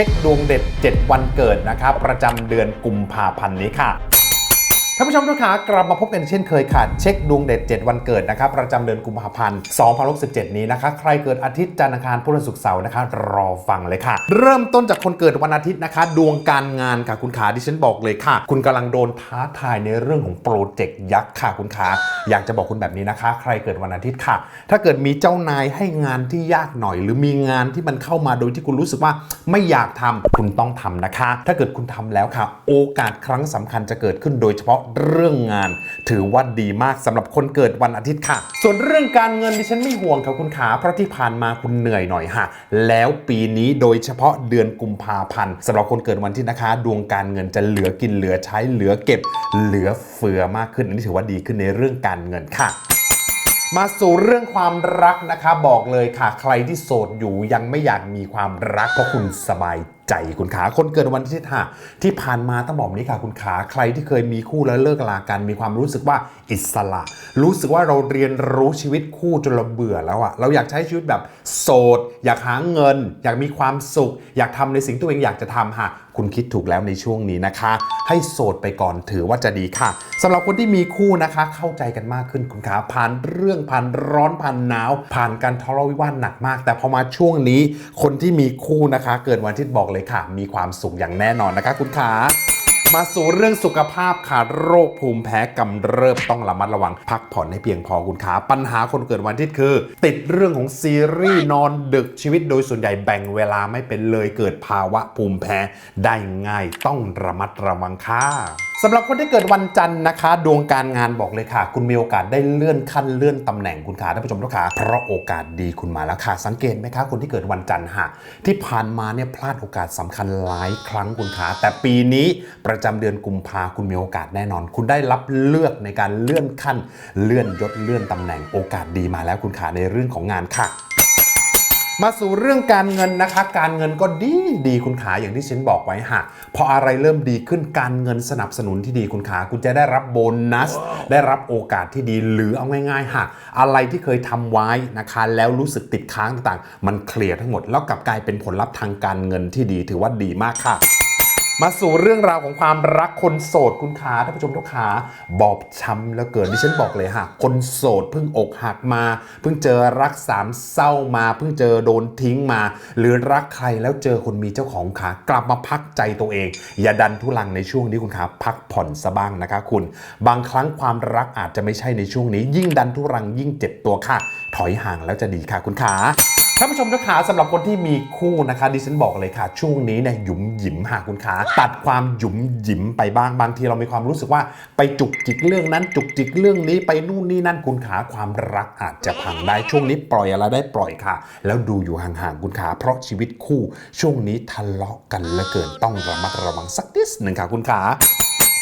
ช็คดวงเด็ด 7 วันเกิดนะครับ ประจำเดือนกุมภาพันธ์นี้ค่ะ ท่านผู้ชมทุกขากลับมาพบกันเช่นเคยค่ะ เช็คดวงเด็ด 7 วันเกิดนะครับ ประจำเดือนกุมภาพันธ์2067นี้นะคะ ใครเกิดอาทิตย์จันทร์อังคารพุธศุกร์เสาร์นะคะ รอฟังเลยค่ะ เริ่มต้นจากคนเกิดวันอาทิตย์นะคะ ดวงการงานค่ะคุณขาดิฉันบอกเลยค่ะ คุณกำลังโดนท้าทายในเรื่องของโปรเจกต์ยักษ์ค่ะคุณขาอยากจะบอกคุณแบบนี้นะคะ ใครเกิดวันอาทิตย์ค่ะ ถ้าเกิดมีเจ้านายให้งานที่ยากหน่อย หรือมีงานที่มันเข้ามาโดยที่คุณรู้สึกว่าไม่อยากทำคุณต้องทำนะคะ ถ้าเกิดคุณทำแล้วค่ะ โอกาสครั้งสำคัญจะเกิดขึ้นโดยเฉพาะเรื่องงาน ถือว่าดีมากสำหรับคนเกิดวันอาทิตย์ค่ะ ส่วนเรื่องการเงินดิฉันไม่ห่วงค่ะคุณขาเพราะที่ผ่านมาคุณเหนื่อยหน่อยค่ะ แล้วปีนี้โดยเฉพาะเดือนกุมภาพันธ์สำหรับคนเกิดวันที่นะคะ ดวงการเงินจะเหลือกินเหลือใช้เหลือเก็บ เหลือเฟือมากขึ้นอันนี้ถือว่าดีขึ้นในเรื่องการเงินค่ะมาสู่เรื่องความรักนะคะ บอกเลยค่ะ ใครที่โสดอยู่ยังไม่อยากมีความรักเพราะคุณสบาย ใจคุณขาคนเกิดวันที่ห้าที่ผ่านมาต้องบอกนี้ค่ะคุณขาใครที่เคยมีคู่แล้วเลิกลากันมีความรู้สึกว่าอิสระ รู้สึกว่าเราเรียนรู้ชีวิตคู่จนเราเบื่อแล้วอะเราอยากใช้ชีวิตแบบโสด อยากหาเงิน อยากมีความสุข อยากทำในสิ่งที่ตัวเองอยากจะทำค่ะคุณคิดถูกแล้วในช่วงนี้นะคะ ให้โสดไปก่อนถือว่าจะดีค่ะสำหรับคนที่มีคู่นะคะ เข้าใจกันมากขึ้นคุณขาผ่านเรื่องผ่านร้อนผ่านหนาว ผ่านการทะเลาะวิวาทหนักมาก แต่พอมาช่วงนี้คนที่มีคู่นะคะ เกิดวันที่บอกเลยค่ะ มีความสุขอย่างแน่นอนนะคะคุณขามาสู่เรื่องสุขภาพค่ะโรคภูมิแพ้กำเริบต้องระมัดระวัง พักผ่อนให้เพียงพอคุณขาปัญหาคนเกิดวันอาทิตย์คือ ติดเรื่องของซีรีส์นอนดึกชีวิตโดยส่วนใหญ่แบ่งเวลาไม่เป็นเลยเกิดภาวะภูมิแพ้ได้ง่ายต้องระมัดระวังค่ะสำหรับคนที่เกิดวันจันทร์นะคะ ดวงการงานบอกเลยค่ะ คุณมีโอกาสได้เลื่อนขั้นเลื่อนตำแหน่งคุณขาท่านผู้ชมทุกขาเพราะโอกาสดีคุณมาแล้วค่ะ สังเกตไหมคะคนที่เกิดวันจันทร์ฮะที่ผ่านมาเนี่ยพลาดโอกาสสำคัญหลายครั้งคุณขาแต่ปีนี้ประจำเดือนกุมภาคุณมีโอกาสแน่นอน คุณได้รับเลือกในการเลื่อนขั้น เลื่อนยศเลื่อนตำแหน่งโอกาสดีมาแล้วคุณขาในเรื่องของงานค่ะ มาสู่เรื่องการเงินนะคะ การเงินก็ดีดีคุณขาอย่างที่ฉันบอกไว้ฮะพออะไรเริ่มดีขึ้นการเงินสนับสนุนที่ดีคุณขาคุณจะได้รับโบนัส ได้รับโอกาสที่ดีหรือเอาง่ายๆฮะอะไรที่เคยทำไว้นะคะ แล้วรู้สึกติดค้างต่างๆ มันเคลียร์ทั้งหมด แล้วกลับกลายเป็นผลลัพธ์ทางการเงินที่ดีถือว่าดีมากค่ะ มาสู่เรื่องราวของความรักคนโสดคุณขาท่านผู้ชมทุกขาบอบช้ำแล้วเกินที่ฉันบอกเลยฮะคนโสดเพิ่งอกหักมา เพิ่งเจอรักสามเศร้ามา เพิ่งเจอโดนทิ้งมา หรือรักใครแล้วเจอคนมีเจ้าของขากลับมาพักใจตัวเอง อย่าดันทุลังในช่วงนี้คุณขาพักผ่อนซะบ้างนะคะคุณ บางครั้งความรักอาจจะไม่ใช่ในช่วงนี้ ยิ่งดันทุรังยิ่งเจ็บตัวค่ะ ถอยห่างแล้วจะดีค่ะคุณขา ท่านผู้ชมทุกขาสำหรับคนที่มีคู่นะคะดิฉันบอกเลยค่ะ ช่วงนี้เนี่ยหยุมหยิมหาคุณขาตัดความหยุมหยิมไปบ้างบางทีเรามีความรู้สึกว่าไปจุกจิกเรื่องนั้น จุกจิกเรื่องนี้ไปนู่นนี่นั่นคุณขาความรักอาจจะพังได้ช่วงนี้ปล่อยอะไรได้ปล่อยค่ะ แล้วดูอยู่ห่างๆคุณขาเพราะชีวิตคู่ ช่วงนี้ทะเลาะกันเหลือเกินต้องระมัดระวังสักนิดหนึ่งค่ะคุณขา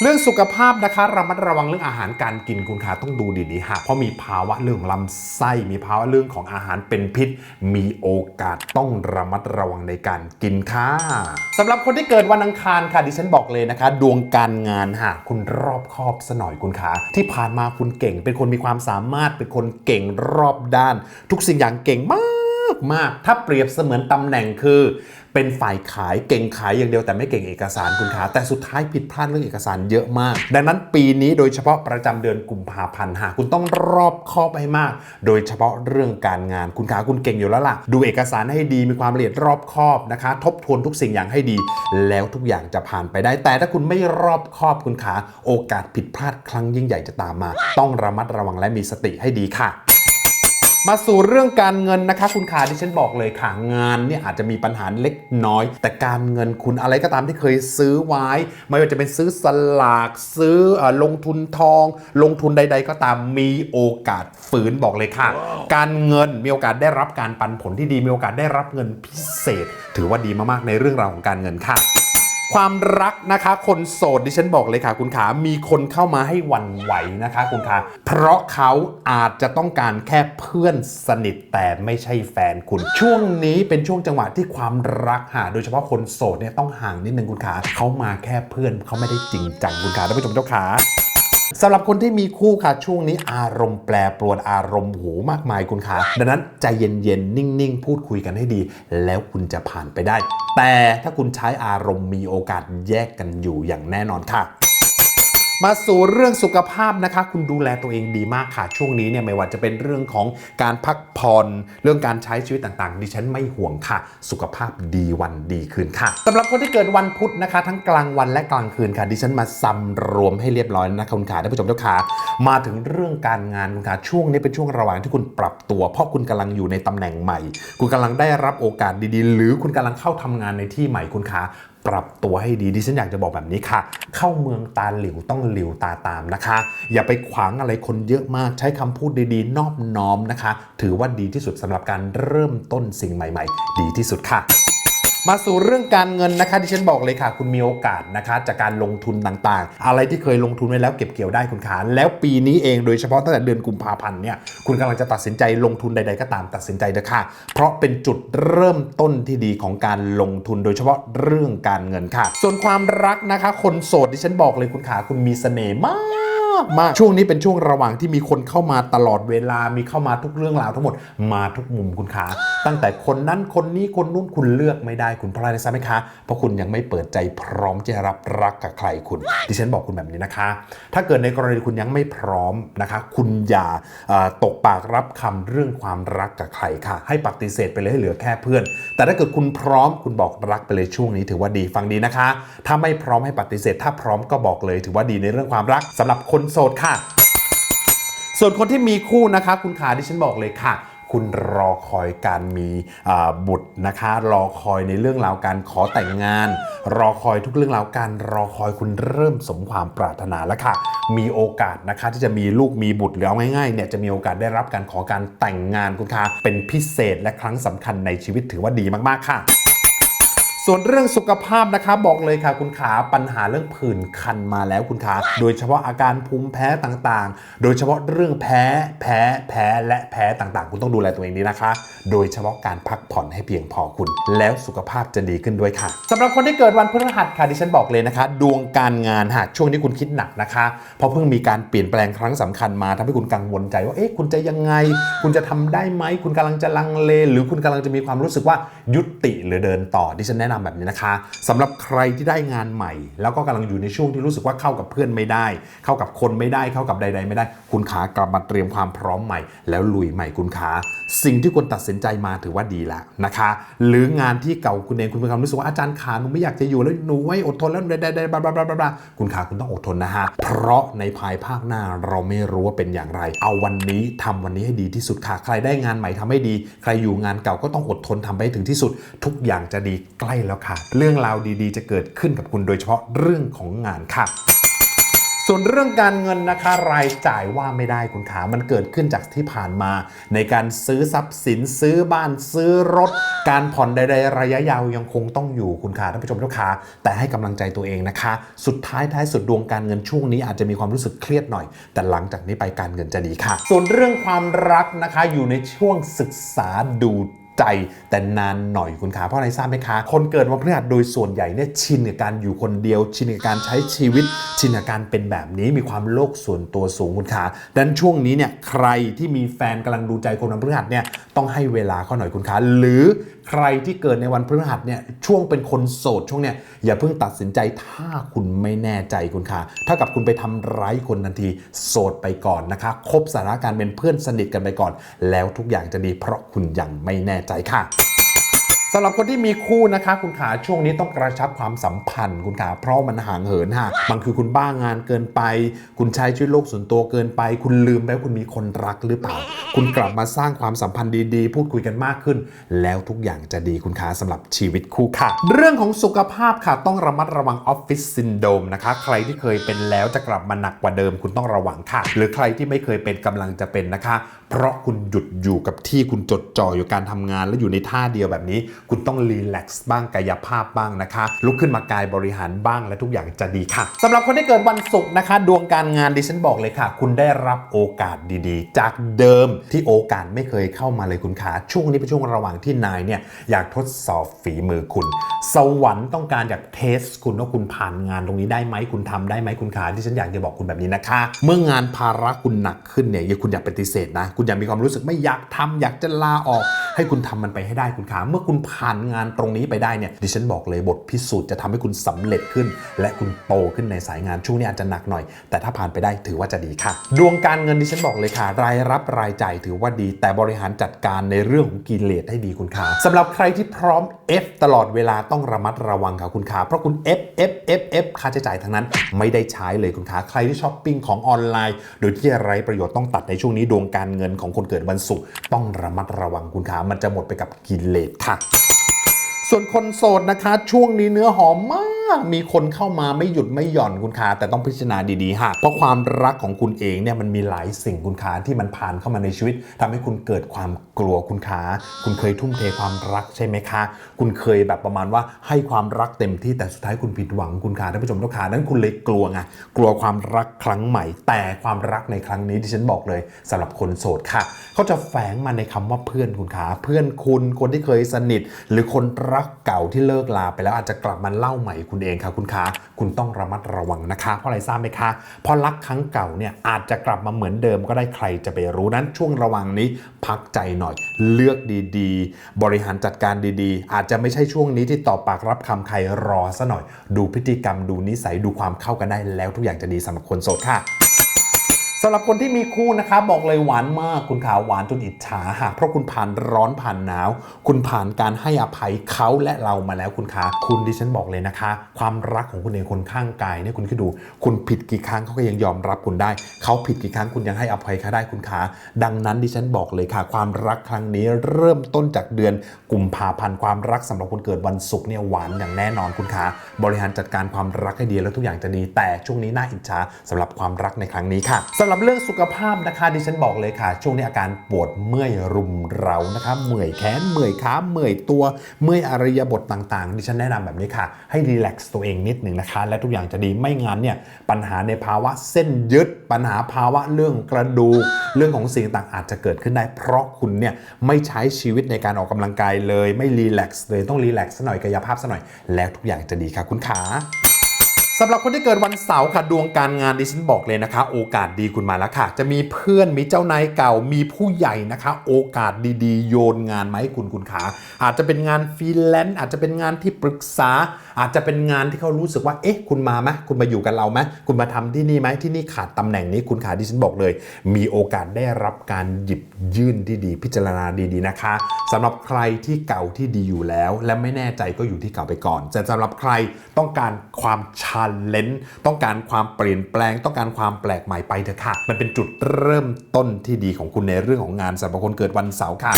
เรื่องสุขภาพนะคะระมัดระวังเรื่องอาหารการกินคุณขาต้องดูดีๆฮะเพราะมีภาวะเรื่องของลำไส้มีภาวะเรื่องของอาหารเป็นพิษ มีโอกาสต้องระมัดระวังในการกินค่ะสำหรับคนที่เกิดวันอังคารค่ะดิฉันบอกเลยนะคะ ดวงการงานฮะคุณรอบคอบซะหน่อยคุณขาที่ผ่านมาคุณเก่ง เป็นคนมีความสามารถเป็นคนเก่งรอบด้าน ทุกสิ่งอย่างเก่งมากมากถ้าเปรียบเสมือนตำแหน่งคือ เป็นฝ่ายขายเก่งขายอย่างเดียวแต่ไม่เก่งเอกสารคุณขาแต่สุดท้ายผิดพลาดเรื่องเอกสารเยอะมาก ดังนั้นปีนี้โดยเฉพาะประจำเดือนกุมภาพันธ์หากคุณต้องรอบคอบให้มาก โดยเฉพาะเรื่องการงานคุณขาคุณเก่งอยู่แล้วล่ะ ดูเอกสารให้ดีมีความละเอียดรอบคอบนะคะ ทบทวนทุกสิ่งอย่างให้ดี แล้วทุกอย่างจะผ่านไปได้ แต่ถ้าคุณไม่รอบคอบคุณขาโอกาสผิดพลาดครั้งยิ่งใหญ่จะตามมา ต้องระมัดระวังและมีสติให้ดีค่ะ มาสู่เรื่องการเงินนะคะคุณขาที่ฉันบอกเลยค่ะงานเนี่ยอาจจะมีปัญหาเล็กน้อย แต่การเงินคุณอะไรก็ตามที่เคยซื้อไว้ ไม่ว่าจะเป็นซื้อสลากซื้อเออลงทุนทอง ลงทุนใด ๆ ก็ตามมีโอกาสฝืนบอกเลยค่ะ การเงินมีโอกาสได้รับการปันผลที่ดีมีโอกาสได้รับเงินพิเศษ ถือว่าดีมากๆในเรื่องราวของการเงินค่ะ ความรักนะคะ คนโสดดิฉันบอกเลยค่ะ คุณขามีคนเข้ามาให้หวั่นไหวนะคะ คุณขาเพราะเขาอาจจะต้องการแค่เพื่อนสนิทแต่ไม่ใช่แฟนคุณ ช่วงนี้เป็นช่วงจังหวะที่ความรักหาโดยเฉพาะคนโสดเนี่ยต้องห่างนิดนึงคุณขาเขามาแค่เพื่อนเขาไม่ได้จริงจังคุณขาท่านผู้ชมเจ้าขา สำหรับคนที่มีคู่ค่ะช่วงนี้อารมณ์แปรปรวนอารมณ์โหูมากมายคุณคะดังนั้นใจเย็นๆ นิ่งๆ พูดคุยกันให้ดี แล้วคุณจะผ่านไปได้ แต่ถ้าคุณใช้อารมณ์มีโอกาสแยกกันอยู่อย่างแน่นอนค่ะ มาสู่เรื่องสุขภาพนะคะ คุณดูแลตัวเองดีมากค่ะ ช่วงนี้เนี่ยไม่ว่าจะเป็นเรื่องของการพักผ่อนเรื่องการใช้ชีวิตต่างๆ ดิฉันไม่ห่วงค่ะ สุขภาพดีวันดีคืนค่ะสำหรับคนที่เกิดวันพุธนะคะ ทั้งกลางวันและกลางคืนค่ะดิฉันมาซ้ำรวมให้เรียบร้อยนะคุณขาท่านผู้ชมเจ้าขามาถึงเรื่องการงานคุณขาช่วงนี้เป็นช่วงระหว่างที่คุณปรับตัว เพราะคุณกำลังอยู่ในตำแหน่งใหม่ คุณกำลังได้รับโอกาสดีๆ หรือคุณกำลังเข้าทำงานในที่ใหม่คุณขา ปรับตัวให้ดีดิฉันอยากจะบอกแบบนี้ค่ะ เข้าเมืองตาหลิวต้องหลิวตาตามนะคะ อย่าไปขวางอะไรคนเยอะมากใช้คำพูดดีๆ นอบน้อมนะคะ ถือว่าดีที่สุดสำหรับการเริ่มต้นสิ่งใหม่ ๆ ดีที่สุดค่ะ มาสู่เรื่องการเงินนะคะที่ฉันบอกเลยค่ะ คุณมีโอกาสนะคะจากการลงทุนต่างๆ อะไรที่เคยลงทุนไว้แล้วเก็บเกี่ยวได้คุณขาแล้วปีนี้เองโดยเฉพาะตั้งแต่เดือนกุมภาพันธ์เนี่ยคุณกำลังจะตัดสินใจลงทุนใด ๆ ก็ตามตัดสินใจเถอะค่ะ เพราะเป็นจุดเริ่มต้นที่ดีของการลงทุนโดยเฉพาะเรื่องการเงินค่ะ ส่วนความรักนะคะ คนโสดที่ฉันบอกเลยคุณขาคุณมีเสน่ห์มากากมากช่วงนี้เป็นช่วงระหว่างที่มีคนเข้ามาตลอดเวลามีเข้ามาทุกเรื่องราวทั้งหมดมาทุกมุมคุณขาตั้งแต่คนนั้นคนนี้คนนู้นคุณเลือกไม่ได้คุณเพราะอะไรทราบไหมคะเพราะคุณยังไม่เปิดใจพร้อมจะรับรักกับใครคุณ ดิฉันบอกคุณแบบนี้นะคะ ถ้าเกิดในกรณีคุณยังไม่พร้อมนะคะ คุณอย่าตกปากรับคำเรื่องความรักกับใครค่ะ ให้ปฏิเสธไปเลยให้เหลือแค่เพื่อน แต่ถ้าเกิดคุณพร้อมคุณบอกรักไปเลยช่วงนี้ถือว่าดีฟังดีนะคะ ถ้าไม่พร้อมให้ปฏิเสธ ถ้าพร้อมก็บอกเลยถือว่าดีในเรื่องความรักสำหรับคนนโสดค่ะ ส่วนคนที่มีคู่นะคะ คุณขาที่ฉันบอกเลยค่ะ คุณรอคอยการมีบุตรนะคะ รอคอยในเรื่องราวการขอแต่งงาน รอคอยทุกเรื่องราวการรอคอยคุณเริ่มสมความปรารถนาแล้วค่ะมีโอกาสนะคะที่จะมีลูกมีบุตรหรือเอาง่ายๆเนี่ยจะมีโอกาสได้รับการขอการแต่งงานคุณคะเป็นพิเศษและครั้งสำคัญในชีวิตถือว่าดีมากๆค่ะ ส่วนเรื่องสุขภาพนะคะบอกเลยค่ะคุณขาปัญหาเรื่องผื่นคันมาแล้วคุณขาโดยเฉพาะอาการภูมิแพ้ต่างๆ โดยเฉพาะเรื่องแพ้แพ้แพ้และแพ้ต่างๆ คุณต้องดูแลตัวเองดีนะคะ โดยเฉพาะการพักผ่อนให้เพียงพอคุณ แล้วสุขภาพจะดีขึ้นด้วยค่ะสำหรับคนที่เกิดวันพฤหัสค่ะดิฉันบอกเลยนะคะ ดวงการงานหากช่วงนี้คุณคิดหนักนะคะ เพราะเพิ่งมีการเปลี่ยนแปลงครั้งสำคัญมาทำให้คุณกังวลใจว่าเอ๊ะคุณจะยังไง คุณจะทำได้ไหมคุณกำลังจะลังเล หรือคุณกำลังจะมีความรู้สึกว่ายุติหรือเดินต่อดิฉันแนะนำแบบนี้นะคะสำหรับใครที่ได้งานใหม่ แล้วก็กำลังอยู่ในช่วงที่รู้สึกว่าเข้ากับเพื่อนไม่ได้ เข้ากับคนไม่ได้เข้ากับใด ๆ ไม่ได้ คุณขากลับมาเตรียมความพร้อมใหม่ แล้วลุยใหม่คุณขาสิ่งที่คุณตัดสินใจมาถือว่าดีแล้วนะคะ หรืองานที่เก่าคุณเองคุณมีความรู้สึกว่าอาจารย์ขาหนูไม่อยากจะอยู่แล้วหนูไม่อดทนแล้วได้ได้บลาบลาบลาคุณขาคุณต้องอดทนนะฮะเพราะในภายภาคหน้าเราไม่รู้ว่าเป็นอย่างไร เอาวันนี้ทำวันนี้ให้ดีที่สุดค่ะ ใครได้งานใหม่ทำให้ดี ใครอยู่งานเก่าก็ต้องอดทนทำไปให้ถึงที่สุด ทุกอย่างจะดีใกล้แล้วค่ะ เรื่องราวดีๆ จะเกิดขึ้นกับคุณโดยเฉพาะเรื่องของงานค่ะส่วนเรื่องการเงินนะคะรายจ่ายว่าไม่ได้คุณขามันเกิดขึ้นจากที่ผ่านมา ในการซื้อทรัพย์สินซื้อบ้านซื้อรถ การผ่อนใดๆระยะยาวยังคงต้องอยู่คุณขาท่านผู้ชมทุกขาแต่ให้กำลังใจตัวเองนะคะ สุดท้ายท้ายสุดดวงการเงินช่วงนี้อาจจะมีความรู้สึกเครียดหน่อย แต่หลังจากนี้ไปการเงินจะดีค่ะ ส่วนเรื่องความรักนะคะอยู่ในช่วงศึกษาดู ใจ แต่นานหน่อยคุณขาเพราะอะไรทราบไหมคะ คนเกิดวันพฤหัสโดยส่วนใหญ่เนี่ยชินกับการอยู่คนเดียว ชินกับการใช้ชีวิต ชินกับการเป็นแบบนี้มีความโลกส่วนตัวสูงคุณขาดังนั้นช่วงนี้เนี่ยใครที่มีแฟนกำลังดูใจคนวันพฤหัสเนี่ยต้องให้เวลาเขาหน่อยคุณขาหรือ ใครที่เกิดในวันพฤหัสเนี่ยช่วงเป็นคนโสดช่วงเนี่ยอย่าเพิ่งตัดสินใจถ้าคุณไม่แน่ใจคุณคะถ้ากับคุณไปทำร้ายคนทันทีโสดไปก่อนนะคะคบสถานการณ์เป็นเพื่อนสนิทกันไปก่อน แล้วทุกอย่างจะดีเพราะคุณยังไม่แน่ใจค่ะ สำหรับคนที่มีคู่นะคะ คุณขาช่วงนี้ต้องกระชับความสัมพันธ์ คุณขาเพราะมันห่างเหินฮะมันคือคุณบ้างงานเกินไป คุณใช้ชีวิตโลกส่วนตัวเกินไป คุณลืมไปว่าคุณมีคนรักหรือเปล่า คุณกลับมาสร้างความสัมพันธ์ดีๆ พูดคุยกันมากขึ้น แล้วทุกอย่างจะดีคุณขาสำหรับชีวิตคู่ค่ะ เรื่องของสุขภาพค่ะต้องระมัดระวังออฟฟิศซินโดมนะคะ ใครที่เคยเป็นแล้วจะกลับมาหนักกว่าเดิม คุณต้องระวังค่ะ หรือใครที่ไม่เคยเป็นกำลังจะเป็นนะคะ เพราะคุณหยุดอยู่กับที่คุณจดจ่ออยู่การทำงาน แล้วอยู่ในท่าเดียวแบบนี้คุณต้องรีแลกซ์บ้างกายภาพบ้างนะคะ ลุกขึ้นมากายบริหารบ้างและทุกอย่างจะดีค่ะสำหรับคนที่เกิดวันศุกร์นะคะ ดวงการงานดิฉันบอกเลยค่ะ คุณได้รับโอกาสดีๆ จากเดิมที่โอกาสไม่เคยเข้ามาเลยคุณขาช่วงนี้เป็นช่วงระหว่างที่นายเนี่ยอยากทดสอบฝีมือคุณ สวรรค์ต้องการอยากเทสคุณว่าคุณผ่านงานตรงนี้ได้ไหมคุณทำได้ไหมคุณขาที่ฉันอยากจะบอกคุณแบบนี้นะคะ เมื่องานภาระคุณหนักขึ้นเนี่ยอย่าคุณอย่าปฏิเสธนะ คุณอย่ามีความรู้สึกไม่อยากทำอยากจะลาออก ให้คุณทำมันไปให้ได้คุณขาเมื่อคุณผผ่านงานตรงนี้ไปได้เนี่ยดิฉันบอกเลยบทพิสูจน์จะทำให้คุณสำเร็จขึ้น และคุณโตขึ้นในสายงานช่วงนี้อาจจะหนักหน่อย แต่ถ้าผ่านไปได้ถือว่าจะดีค่ะ ดวงการเงินดิฉันบอกเลยค่ะ รายรับรายจ่ายถือว่าดี แต่บริหารจัดการในเรื่องของกิเลสให้ดีคุณขาสำหรับใครที่พร้อม F ตลอดเวลาต้องระมัดระวังค่ะคุณขาเพราะคุณ F F F F ค่าใช้จ่ายทั้งนั้น ไม่ได้ใช้เลยคุณขาใครที่ช้อปปิ้งของออนไลน์ โดยที่ไร้ประโยชน์ต้องตัดในช่วงนี้ดวงการเงินของคนเกิดวันศุกร์ต้องระมัดระวังคุณขามันจะหมดไปกับกิเลสค่ะ ส่วนคนโสดนะคะ ช่วงนี้เนื้อหอมมาก มีคนเข้ามาไม่หยุดไม่หย่อนคุณขาแต่ต้องพิจารณาดีๆค่ะเพราะความรักของคุณเองเนี่ยมันมีหลายสิ่งคุณขาที่มันผ่านเข้ามาในชีวิตทำให้คุณเกิดความกลัวคุณขาคุณเคยทุ่มเทความรักใช่ไหมคะ คุณเคยแบบประมาณว่าให้ความรักเต็มที่แต่สุดท้ายคุณผิดหวังคุณขาท่านผู้ชมทุกขานั้นคุณเลยกลัวไงกลัวความรักครั้งใหม่ แต่ความรักในครั้งนี้ที่ฉันบอกเลยสำหรับคนโสดค่ะเขาจะแฝงมาในคำว่าเพื่อนคุณขาเพื่อนคุณคนที่เคยสนิท หรือคนรักเก่าที่เลิกลาไปแล้วอาจจะกลับมาเล่าใหม่คุณเองค่ะคุณขาคุณต้องระมัดระวังนะคะ เพราะอะไรทราบไหมคะเพราะรักครั้งเก่าเนี่ยอาจจะกลับมาเหมือนเดิมก็ได้ใครจะไปรู้นั้นช่วงระวังนี้พักใจหน่อย เลือกดีๆ บริหารจัดการดีๆ อาจจะไม่ใช่ช่วงนี้ที่ต่อปากรับคำใครรอซะหน่อย ดูพฤติกรรมดูนิสัยดูความเข้ากันได้แล้วทุกอย่างจะดีสำหรับคนโสดค่ะ สำหรับคนที่มีคู่นะคะบบอกเลยหวานมากคุณขาหวานจนอิจฉาค่ะเพราะคุณผ่านร้อนผ่านหนาว คุณผ่านการให้อภัยเขาและเรามาแล้วคุณขาคุณดิฉันบอกเลยนะคะ ความรักของคุณเองคนข้างกายเนี่ยคุณคิดดู คุณผิดกี่ครั้งเขาก็ยังยอมรับคุณได้ เขาผิดกี่ครั้งคุณยังให้อภัยเขาได้คุณขาดังนั้นดิฉันบอกเลยค่ะ ความรักครั้งนี้เริ่มต้นจากเดือนกุมภาพันธ์ความรักสำหรับคนเกิดวันศุกร์เนี่ยหวานอย่างแน่นอนคุณขาบริหารจัดการความรักให้ดีแล้วทุกอย่างจะดี แต่ช่วงนี้น่าอิจฉาสำหรับความรักในครั้งนี้ค่ะสำหรับเรื่องสุขภาพนะคะดิฉันบอกเลยค่ะ ช่วงนี้อาการปวดเมื่อยรุมเรานะคะเมื่อยแขนเมื่อยขาเมื่อยตัวเมื่อยอริยบทต่างๆ ดิฉันแนะนำแบบนี้ค่ะ ให้รีแลกซ์ตัวเองนิดหนึ่งนะคะ และทุกอย่างจะดีไม่งั้นเนี่ยปัญหาในภาวะเส้นยึด ปัญหาภาวะเรื่องกระดูกเรื่องของสิ่งต่างๆอาจจะเกิดขึ้นได้ เพราะคุณเนี่ยไม่ใช้ชีวิตในการออกกำลังกายเลย ไม่รีแลกซ์เลยต้องรีแลกซ์หน่อยกายภาพซะหน่อยแล้วทุกอย่างจะดีค่ะคุณขา สำหรับคนที่เกิดวันเสาร์ค่ะดวงการงานดิฉันบอกเลยนะคะ โอกาสดีคุณมาแล้วค่ะ จะมีเพื่อนมีเจ้านายเก่ามีผู้ใหญ่นะคะ โอกาสดีๆ โยนงานมาให้คุณคุณขาอาจจะเป็นงานฟรีแลนซ์อาจจะเป็นงานที่ปรึกษา อาจจะเป็นงานที่เขารู้สึกว่าเอ๊ะคุณมาไหมคุณมาอยู่กับเราไหมคุณมาทำที่นี่ไหมที่นี่ขาดตำแหน่งนี้คุณขาดิฉันบอกเลย มีโอกาสได้รับการหยิบยื่นที่ดี พิจารณาดีๆนะคะสำหรับใครที่เก่าที่ดีอยู่แล้ว และไม่แน่ใจก็อยู่ที่เก่าไปก่อนแต่สำหรับใครต้องการความชาเลนต์ต้องการความเปลี่ยนแปลง ต้องการความแปลกใหม่ไปเถอะค่ะ มันเป็นจุดเริ่มต้นที่ดีของคุณในเรื่องของงานสำหรับคนเกิดวันเสาร์ค่ะ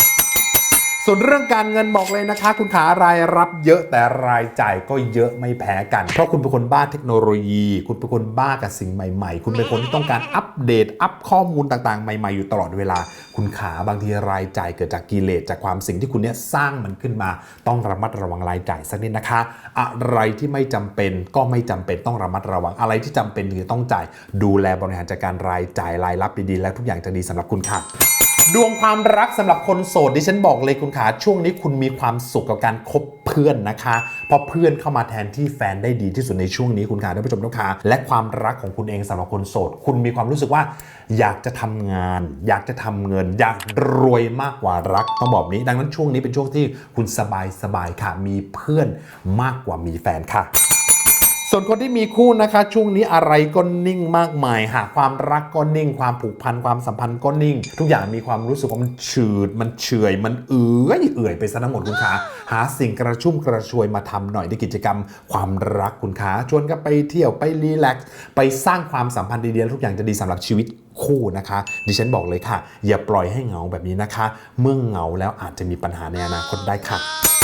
ส่วนเรื่องการเงินบอกเลยนะคะ คุณขารายรับเยอะแต่รายจ่ายก็เยอะไม่แพ้กัน เพราะคุณเป็นคนบ้าเทคโนโลยี คุณเป็นคนบ้ากับสิ่งใหม่ ๆ คุณเป็นคนที่ต้องการอัปเดต อัพข้อมูลต่างๆ ใหม่ ๆ อยู่ตลอดเวลา คุณขาบางทีรายจ่ายเกิดจากกิเลสจากความสิ่งที่คุณเนี่ยสร้างมันขึ้นมา ต้องระมัดระวังรายจ่ายสักนิดนะคะ อะไรที่ไม่จำเป็นก็ไม่จำเป็นต้องระมัดระวังอะไรที่จำเป็นถึงต้องจ่าย ดูแลบริหารจัดการรายจ่ายรายรับดีๆ และทุกอย่างจะดีสำหรับคุณค่ะ ดวงความรักสำหรับคนโสดดิฉันบอกเลยคุณขาช่วงนี้คุณมีความสุขกับการคบเพื่อนนะคะ เพราะเพื่อนเข้ามาแทนที่แฟนได้ดีที่สุดในช่วงนี้คุณขาท่านผู้ชมทุกขาและความรักของคุณเองสำหรับคนโสด คุณมีความรู้สึกว่า อยากจะทำงาน อยากจะทำเงิน อยากรวยมากกว่ารักต้องบอกนี้ ดังนั้นช่วงนี้เป็นช่วงที่คุณสบายสบายๆค่ะ มีเพื่อนมากกว่ามีแฟนค่ะ ส่วนคนที่มีคู่นะคะช่วงนี้อะไรก็นิ่งมากมายหากความรักก็นิ่ง ความผูกพันความสัมพันธ์ก็นิ่ง ทุกอย่างมีความรู้สึกว่ามันชืด มันเฉยมันเอื่อยเอื่อยไปซะทั้งหมดคุณคะหาสิ่งกระชุ่มกระชวยมาทำหน่อยในกิจกรรม ความรักคุณคะชวนกันไปเที่ยวไปรีแลกซ์ไปสร้างความสัมพันธ์ดีๆแล้วทุกอย่างจะดีสำหรับชีวิตคู่นะคะ ดิฉันบอกเลยค่ะ อย่าปล่อยให้เหงาแบบนี้นะคะ เมื่อเหงาแล้วอาจจะมีปัญหาในอนาคตได้ค่ะ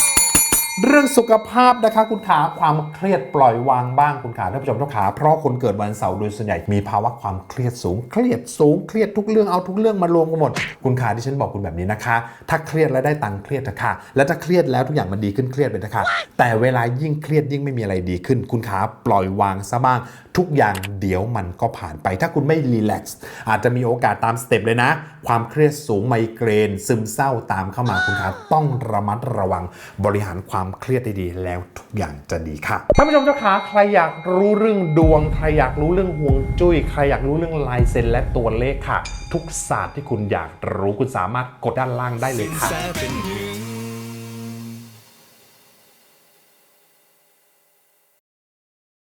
เรื่องสุขภาพนะคะคุณขาความเครียดปล่อยวางบ้างคุณขาท่านผู้ชมทุกขาเพราะคนเกิดวันเสาร์โดยส่วนใหญ่มีภาวะความเครียดสูง เครียดสูงเครียดทุกเรื่องเอาทุกเรื่องมารวมกันหมด คุณขาที่ฉันบอกคุณแบบนี้นะคะ ถ้าเครียดแล้วได้ตังค์เครียดเถอะค่ะและถ้าเครียดแล้วทุกอย่างมันดีขึ้นเครียดไปนะคะแต่เวลายิ่งเครียดยิ่งไม่มีอะไรดีขึ้น คุณขาปล่อยวางซะบ้างทุกอย่างเดี๋ยวมันก็ผ่านไป ถ้าคุณไม่รีแลกซ์อาจจะมีโอกาสตามสเต็ปเลยนะ ความเครียดสูงไมเกรน ซึมเศร้าตามเข้ามาคุณขาต้องระมัดระวังบริหารความเครียดได้ดีแล้วทุกอย่างจะดีค่ะท่านผู้ชมเจ้าขาใครอยากรู้เรื่องดวง ใครอยากรู้เรื่องห่วงจุ้ยใครอยากรู้เรื่องลายเซ็นและตัวเลขค่ะ ทุกศาสตร์ที่คุณอยากรู้คุณสามารถกดด้านล่างได้เลยค่ะ